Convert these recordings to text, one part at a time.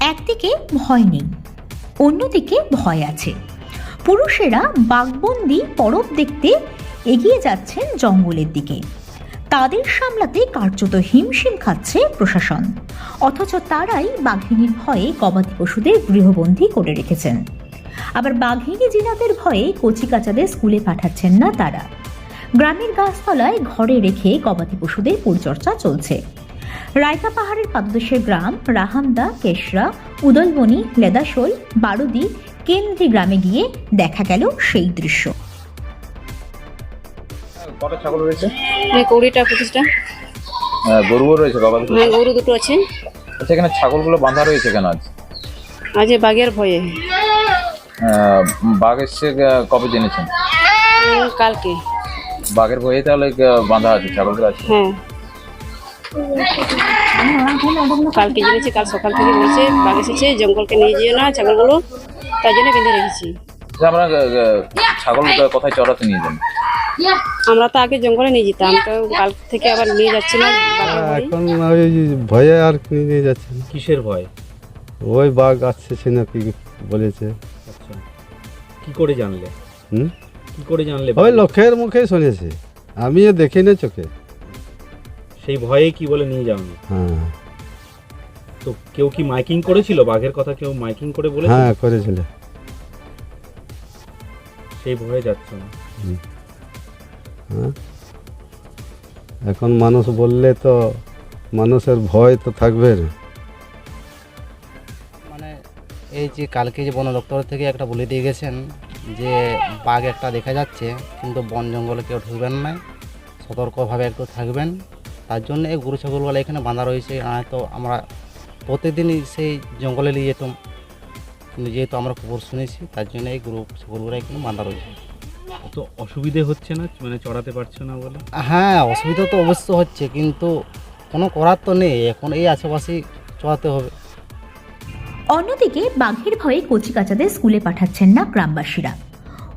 একদিকে ভয় নেই, অন্যদিকে ভয় আছে। পুরুষেরা বাঘবন্দি পরব দেখতে এগিয়ে যাচ্ছেন জঙ্গলের দিকে। তাদের সামলাতে কার্যত হিমশিম খাচ্ছে প্রশাসন। অথচ তারাই বাঘিনীর ভয়ে গবাদি পশুদের গৃহবন্দী করে রেখেছেন। আবার বাঘিনী জিনাদের ভয়ে কচিকাচাদের স্কুলে পাঠাচ্ছেন না তারা। গ্রামের গাছতলায় ঘরে রেখে গবাদি পশুদের পরিচর্যা চলছে। রায়কা পাহাড়ের পাদদেশের গ্রাম রাহামদা কেশরা উদলবনি লেদাশোল বারুদি কেন্দ্রি গ্রামে গিয়ে দেখা গেল সেই দৃশ্য। কটা ছাগল রয়েছে? কুড়িটা পঁচিশটা গরুও রয়েছে গবাদি হ্যাঁ গরু দুটো আছে। আচ্ছা এখানে ছাগলগুলো বাঁধা রয়েছে কেন আজ? বাঘের ভয়ে। বাঘ এসছে কবে জেনেছেন? কালকে। বাঘের ভয়ে তাহলে বাঁধা আছে ছাগলগুলো আছে। হ্যাঁ। কালকে জেনেছি কাল সকাল থেকে বলছে বাঘ এসেছে জঙ্গলকে নিয়ে যেও না ছাগলগুলো তার জন্য বেঁধে রেখেছি। আহ, ছাগল কোথায় চড়াতে নিয়ে যান আমরা তো আগে জঙ্গলে নিয়ে যেতাম তো কাল থেকে আবার নিয়ে যাচ্ছি না এখন ওই ভয়ে আর কি নিয়ে যাচ্ছে। না। কিসের ভয়? ওই বাঘ আসছে নাকি বলেছে। আচ্ছা। কি করে জানলে? হুম? কি করে জানলে ওই লোকের মুখে শুনেছি। আমিও দেখি না চোখে। সেই ভয়ে কি বলে নিয়ে যাওনি? হ্যাঁ। তো কেউ কি মাইকিং করেছিল? বাঘের কথা কেউ মাইকিং করে বলে হ্যাঁ করেছিল। সেই ভয়ে যাচ্ছ না। হ্যাঁ। এখন মানুষ বললে তো মানুষের ভয় তো থাকবে মানে এই যে কালকে যে বন দপ্তর থেকে একটা বলে দিয়ে গেছেন যে বাঘ একটা দেখা যাচ্ছে কিন্তু বন জঙ্গলে কেউ ঢুকবেন না সতর্কভাবে একটু থাকবেন। তার জন্য এই গরু ছাগলগুলো এখানে বাঁধা রয়েছে। তো আমরা প্রতিদিনই সেই জঙ্গলে নিয়ে যেতাম। কিন্তু যেহেতু আমরা খবর শুনেছি তার জন্য এই গরু ছাগলগুলো এখানে বাঁধা রয়েছে। তো অসুবিধে হচ্ছে না? মানে চড়াতে পারছ না বলে? হ্যাঁ অসুবিধা তো অবশ্য হচ্ছে কিন্তু কোনো করার তো নেই। এখন এই আশেপাশে চড়াতে হবে। অন্যদিকে বাঘের ভয়ে কচিকাচাদের স্কুলে পাঠাচ্ছেন না গ্রামবাসীরা।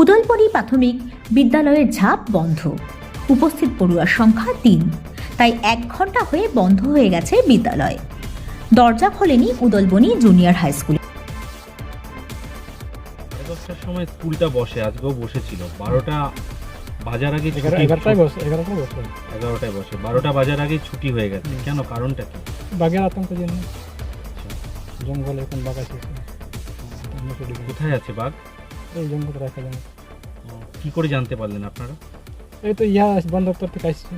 উদলপরি প্রাথমিক বিদ্যালয়ের ঝাঁপ বন্ধ। উপস্থিত পড়ুয়ার সংখ্যা তিন। তাই এক ঘণ্টা হয়ে বন্ধ হয়ে গেছে বিদ্যালয়। দরজা খোলেনি উদলবনি জুনিয়র হাই স্কুল। সাড়ে সময় স্কুলটা বসে আজকেও বসেছিল। বারোটা বাজার আগে ছুটি এগারোটায় বসে এগারোটায় বসে। এগারোটায় বসে। বারোটা বাজার আগে ছুটি হয়ে গেছে। কেন? কারণটা কি? বাঘের আতঙ্কের জন্য জঙ্গলে এখন বাঘ আছে? আমরা তো দেখি। কোথায় আছে বাঘ? এই জঙ্গলে রাখা যায় কি করে জানতে পারলেন আপনারা? এই তো ইহা বন দপ্তর থেকে আসছে।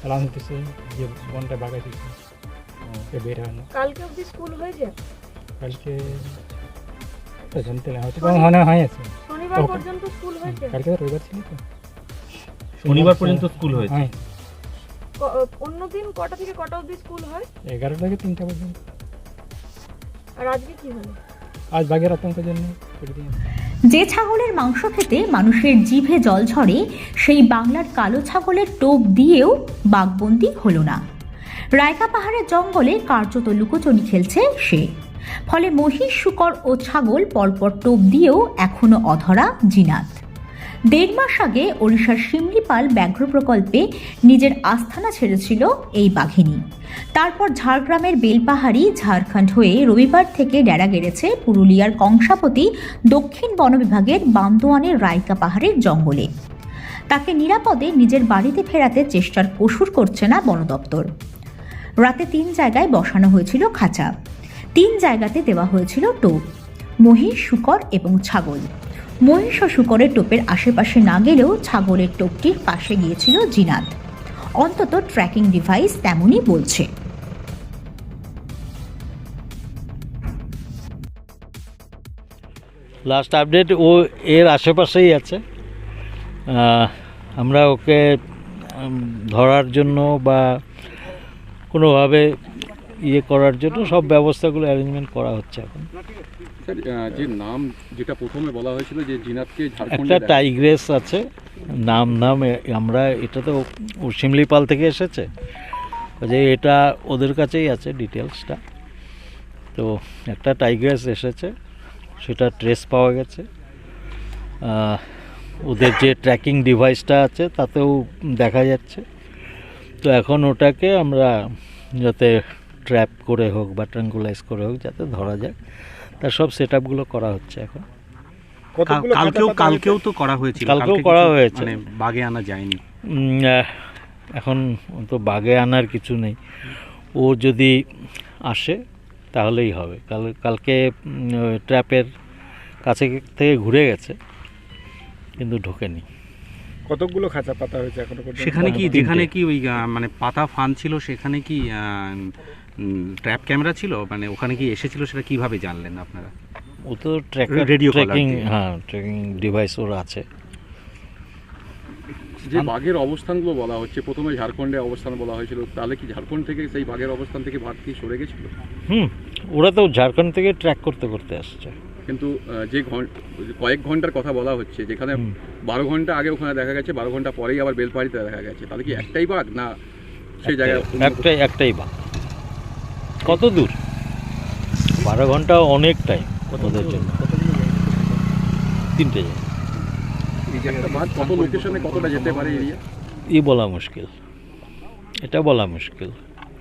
অ্যালাউন্স দিছে যে বনটা আছে এ বের হয় না কালকে অবধি স্কুল হয়েছে? কালকে তো জানতে না হয়তো মনে হয় আছে। শনিবার পর্যন্ত স্কুল হয়েছে? কালকে রবিবার ছিল তো। শনিবার পর্যন্ত স্কুল হয়েছে? হ্যাঁ। অন্য দিন কটা থেকে কটা অবধি স্কুল হয়? এগারোটা থেকে তিনটা পর্যন্ত। আর আজকে কি হলো? আজ বাঘের আতঙ্কের জন্য যে ছাগলের মাংস খেতে মানুষের জিভে জল ঝরে, সেই বাংলার কালো ছাগলের টোপ দিয়েও বাঘবন্দি হলো না। রায়কা পাহাড়ের জঙ্গলে কার্যত লুকোচুরি খেলছে সে। ফলে মহিষ, শুকর ও ছাগল পরপর টোপ দিয়েও এখনও অধরা জিনাত। দেড় মাস আগে ওড়িশার শিমলিপাল ব্যাঘ্র প্রকল্পে নিজের আস্থানা ছেড়েছিল এই বাঘিনী। তারপর ঝাড়গ্রামের বেলপাহাড়ি ঝাড়খণ্ড হয়ে রবিবার থেকে ডেরা গেড়েছে পুরুলিয়ার কংসাপতি দক্ষিণ বন বিভাগের বান্দোয়ানের রায়কা পাহাড়ের জঙ্গলে। তাকে নিরাপদে নিজের বাড়িতে ফেরাতে চেষ্টার কসুর করছে না বন দপ্তর। রাতে তিন জায়গায় বসানো হয়েছিল খাঁচা। তিন জায়গাতে দেওয়া হয়েছিল টোপ। মহিষ, শুকর এবং ছাগল। মহিষ শুকরের টোপের আশেপাশে না গেলেও ছাগলের টোপটির পাশে গিয়েছিল জিনাত। অন্তত ট্র্যাকিং ডিভাইস তেমনই বলছে। লাস্ট আপডেট ও এর আশেপাশেই আছে। আমরা ওকে ধরার জন্য বা কোনোভাবে ইয়ে করার জন্য সব ব্যবস্থাগুলো অ্যারেঞ্জমেন্ট করা হচ্ছে এখন। স্যার যে নাম যেটা প্রথমে বলা হয়েছিল যে জিনাতকে একটা টাইগ্রেস আছে নাম নাম আমরা এটা তো শিমলিপাল থেকে এসেছে। যে এটা ওদের কাছেই আছে ডিটেলসটা। তো একটা টাইগ্রেস এসেছে সেটা ট্রেস পাওয়া গেছে। ওদের যে ট্র্যাকিং ডিভাইসটা আছে তাতেও দেখা যাচ্ছে। তো এখন ওটাকে আমরা যাতে ট্র্যাপ করে হোক বা ট্রাঙ্কুলাইজ করে হোক যাতে ধরা যায় তার সব সেট আপগুলো করা হচ্ছে এখন। কালকেও কালকেও তো করা হয়েছিল। কালকেও করা হয়েছে। মানে বাগে আনা যায়নি। এখন তো বাগে আনার কিছু নেই। ও যদি আসে তাহলেই হবে। কাল কালকে ট্র্যাপের কাছে থেকে ঘুরে গেছে কিন্তু ঢোকেনি। কতগুলো খাঁচা পাতা হয়েছে এখনও সেখানে কি যেখানে কি ওই মানে পাতা ফান ছিল সেখানে কি ট্র্যাপ ক্যামেরা ছিল? মানে ওখানে কি এসেছিল সেটা কীভাবে জানলেন আপনারা? ও তো ট্র্যাকার Radio collar হ্যাঁ ট্রেকিং ডিভাইস ওর আছে। যে বাঘের অবস্থানগুলো বলা হচ্ছে প্রথমে ঝাড়খণ্ডে অবস্থান বলা হয়েছিল তাহলে কি ঝাড়খণ্ড থেকে সেই বাঘের অবস্থান থেকে বাঘ কি সরে গেছিল? হুম ওরা তো ঝাড়খণ্ড থেকে ট্র্যাক করতে করতে আসছে। কিন্তু যে কয়েক ঘণ্টার কথা বলা হচ্ছে যেখানে বারো ঘণ্টা আগে ওখানে দেখা গেছে বারো ঘণ্টা পরেই আবার বেলপাহাড়িতে দেখা গেছে তাহলে কি একটাই বাঘ? না সেই জায়গায় একটাই একটাই বাঘ। কত দূর? বারো ঘণ্টা অনেক টাইম ওদের জন্য। তিনটে ই বলা মুশকিল। এটা বলা মুশকিল।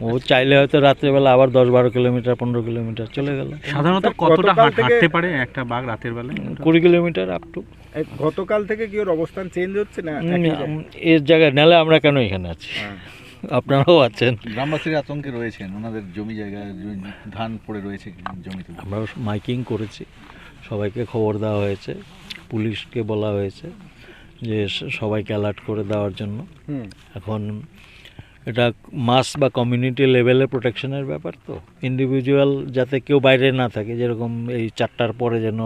ও চাইলে হয়তো রাত্রেবেলা আবার দশ বারো কিলোমিটার পনেরো কিলোমিটার চলে গেল। সাধারণত কতটা হাঁটতে পারে একটা বাঘ রাতের বেলায়? কুড়ি কিলোমিটার আপ টু এই গতকাল থেকে কি ওর অবস্থান চেঞ্জ হচ্ছে না? এর জায়গায় নাহলে আমরা কেন এখানে আছি? হ্যাঁ। আপনারাও আছেন। গ্রামবাসীর আতঙ্কে রয়েছেন ওনাদের জমি জায়গা ধান পড়ে রয়েছে জমিতে। আমরা মাইকিং করেছি সবাইকে খবর দেওয়া হয়েছে পুলিশকে বলা হয়েছে যে সবাইকে অ্যালার্ট করে দেওয়ার জন্য। এখন এটা মাস বা কমিউনিটি লেভেলে প্রোটেকশনের ব্যাপার তো? ইন্ডিভিজুয়াল যাতে কেউ বাইরে না থাকে যেরকম এই চারটার পরে যেন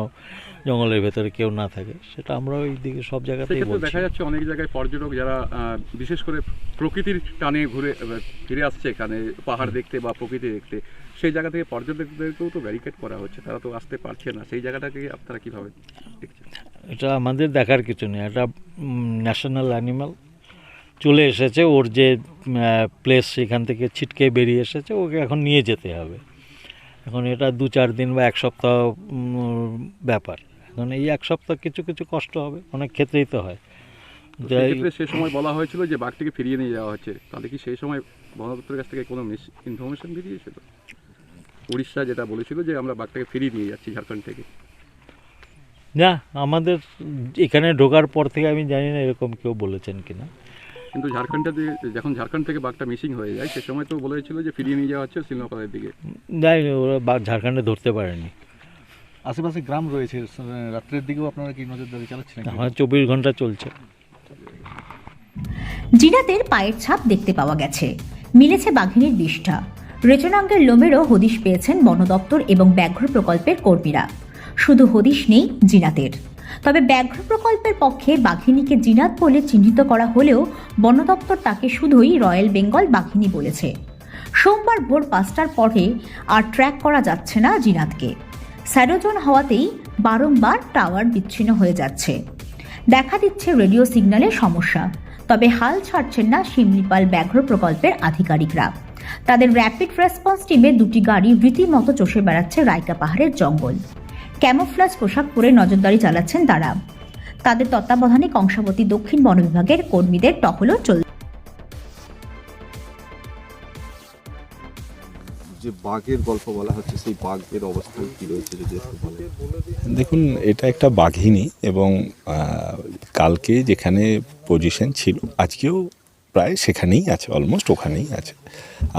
জঙ্গলের ভেতরে কেউ না থাকে সেটা আমরা ওই দিকে সব জায়গাতেই বলছি। দেখা যাচ্ছে অনেক জায়গায় পর্যটক যারা বিশেষ করে প্রকৃতির টানে ঘুরে ফিরে আসছে এখানে পাহাড় দেখতে বা প্রকৃতি দেখতে সেই জায়গা থেকে পর্যটকদেরকেও তো ব্যারিকেড করা হচ্ছে তারা তো আসতে পারছে না সেই জায়গাটাকে আপনারা কীভাবে দেখছেন? এটা আমাদের দেখার কিছু নেই এটা ন্যাশনাল অ্যানিমাল চলে এসেছে ওর যে প্লেস সেখান থেকে ছিটকে বেরিয়ে এসেছে ওকে এখন নিয়ে যেতে হবে। এখন এটা দু চার দিন বা এক সপ্তাহ ব্যাপার। এখন এই এক সপ্তাহ কিছু কিছু কষ্ট হবে অনেক ক্ষেত্রেই তো হয়। সে সময় বলা হয়েছিল যে বাঘটিকে ফিরিয়ে নিয়ে যাওয়া হচ্ছে। তাহলে কি সেই সময় বন দপ্তরের কাছ থেকে কোনো ইনফরমেশন বেরিয়েছিল? উড়িষ্যা যেটা বলেছিল যে আমরা বাঘটাকে ফিরিয়ে নিয়ে যাচ্ছি ঝাড়খণ্ড থেকে। না আমাদের এখানে ঢোকার পর থেকে আমি জানি না এরকম কেউ বলেছেন কিনা। কিন্তু ঝাড়খণ্ডে যে- যখন ঝাড়খণ্ড থেকে বাঘটা মিসিং হয়ে যায় সে সময় তো বলেছিল যে ফিরিয়ে নিয়ে যাওয়া হচ্ছে শিলনপাড়ের দিকে। যাই ওরা বাঘ ঝাড়খণ্ডে ধরতে পারেনি। আশেপাশে গ্রাম রয়েছে রাত্রের দিকেও আপনারা কি নজরদারি চালাচ্ছেন? আমার চব্বিশ ঘণ্টা চলছে। জিনাতের পায়ের ছাপ দেখতে পাওয়া গেছে। মিলেছে বাঘিনীর বিষ্ঠা রেচনাঙ্গের লোমেরও হদিশ পেয়েছেন বন দপ্তর এবং ব্যাঘ্র প্রকল্পের কর্মীরা। শুধু হদিশ নেই জিনাতের। তবে ব্যাঘ্র প্রকল্পের পক্ষে বাঘিনীকে জিনাত বলে চিহ্নিত করা হলেও বন দপ্তর তাকে শুধুই রয়্যাল বেঙ্গল বাঘিনী বলেছে। সোমবার ভোর পাঁচটার পরে আর ট্র্যাক করা যাচ্ছে না জিনাতকে। স্যারোজন হওয়াতেই বারংবার টাওয়ার বিচ্ছিন্ন হয়ে যাচ্ছে। দেখা দিচ্ছে রেডিও সিগন্যালের সমস্যা, তবে হাল ছাড়ছেন না শিমলিপাল ব্যাঘ্র প্রকল্পের আধিকারিকরা। তাদের র্যাপিড রেসপন্স টিমে দুটি গাড়ি রীতিমতো চষে বেড়াচ্ছে রায়কা পাহাড়ের জঙ্গল। ক্যামোফ্লাজ পোশাক পরে নজরদারি চালাচ্ছেন তারা। তাদের তত্ত্বাবধানে কংসাবতী দক্ষিণ বন বিভাগের কর্মীদের টহলও চলছে। যে বাঘের গল্প বলা হচ্ছে সেই বাঘের অবস্থান কি রয়েছে যদি একটু বলেন। দেখুন এটা একটা বাঘিনী এবং কালকে যেখানে পজিশন ছিল আজকেও প্রায় সেখানেই আছে অলমোস্ট ওখানেই আছে।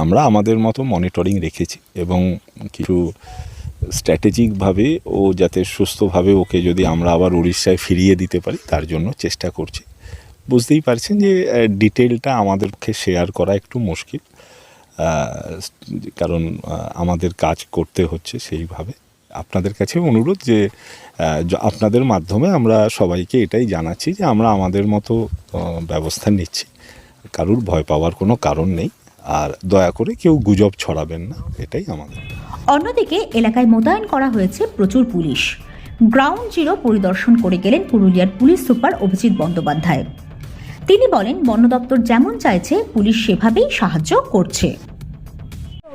আমরা আমাদের মতো মনিটরিং রেখেছি এবং কিছু স্ট্র্যাটেজিকভাবে ও যাতে সুস্থভাবে ওকে যদি আমরা আবার উড়িষ্যায় ফিরিয়ে দিতে পারি, তার জন্য চেষ্টা করছি। বুঝতেই পারছেন যে ডিটেলটা আমাদেরকে শেয়ার করা একটু মুশকিল। কারণ আমাদের কাজ করতে হচ্ছে সেইভাবে। আপনাদের কাছে অনুরোধ যে আপনাদের মাধ্যমে আমরা সবাইকে এটাই জানাচ্ছি যে, আমরা আমাদের মতো ব্যবস্থা নিচ্ছি। কারুর ভয় পাওয়ার কোনো কারণ নেই। আর দয়া করে কেউ গুজব ছড়াবেন না এটাই আমাদের। অন্যদিকে এলাকায় মোতায়েন করা হয়েছে প্রচুর পুলিশ। গ্রাউন্ড জিরো পরিদর্শন করে গেলেন পুরুলিয়ার পুলিশ সুপার অভিজিৎ বন্দ্যোপাধ্যায়। তিনি বলেন বন দপ্তর যেমন চাইছে পুলিশ সেভাবেই সাহায্য করছে।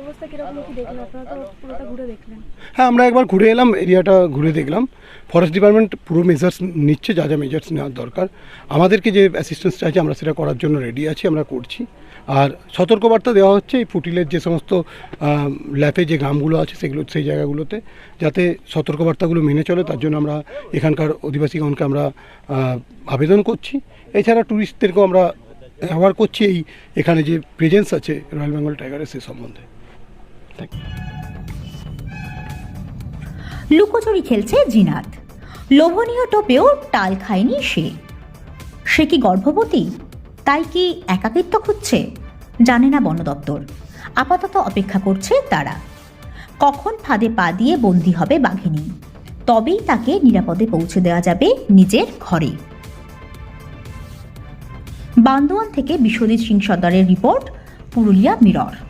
অবস্থা কীরকম? কি দেখলেন? আপনারা তো পুরোটা ঘুরে দেখলেন। হ্যাঁ আমরা একবার ঘুরে এলাম এরিয়াটা ঘুরে দেখলাম। ফরেস্ট ডিপার্টমেন্ট পুরো মেজার্স নিচ্ছে, যা যা মেজার্স নেওয়ার দরকার। আমাদেরকে যে অ্যাসিস্ট্যান্স চাইছে আমরা সেটা করার জন্য রেডি আছি, আমরা করছি। আর সতর্কবার্তা দেওয়া হচ্ছে এই ফুটিলের যে সমস্ত ল্যাপে যে গ্রামগুলো আছে, সেগুলো, সেই জায়গাগুলোতে, যাতে সতর্কবার্তাগুলো মেনে চলে। তার জন্য আমরা এখানকার অধিবাসীগণকে আমরা আবেদন করছি। এছাড়া ট্যুরিস্টদেরকেও আমরা অ্যাওয়ার করছি এই এখানে যে প্রেজেন্স আছে রয়্যাল বেঙ্গল টাইগারের সে সম্বন্ধে। থ্যাংক ইউ লুকোচুরি খেলছে জিনাত। লোভনীয় টোপেও টাল খায়নি সে। সে কি গর্ভবতী? তাই কি একাকিত্ব খুঁজছে? জানে না বন দপ্তর। আপাতত অপেক্ষা করছে তারা। কখন ফাঁদে পা দিয়ে বন্দি হবে বাঘিনী? তবেই তাকে নিরাপদে পৌঁছে দেওয়া যাবে নিজের ঘরে। বান্দোয়ান থেকে বিশ্বজিৎ সিং সর্দারের রিপোর্ট, পুরুলিয়া মিরর।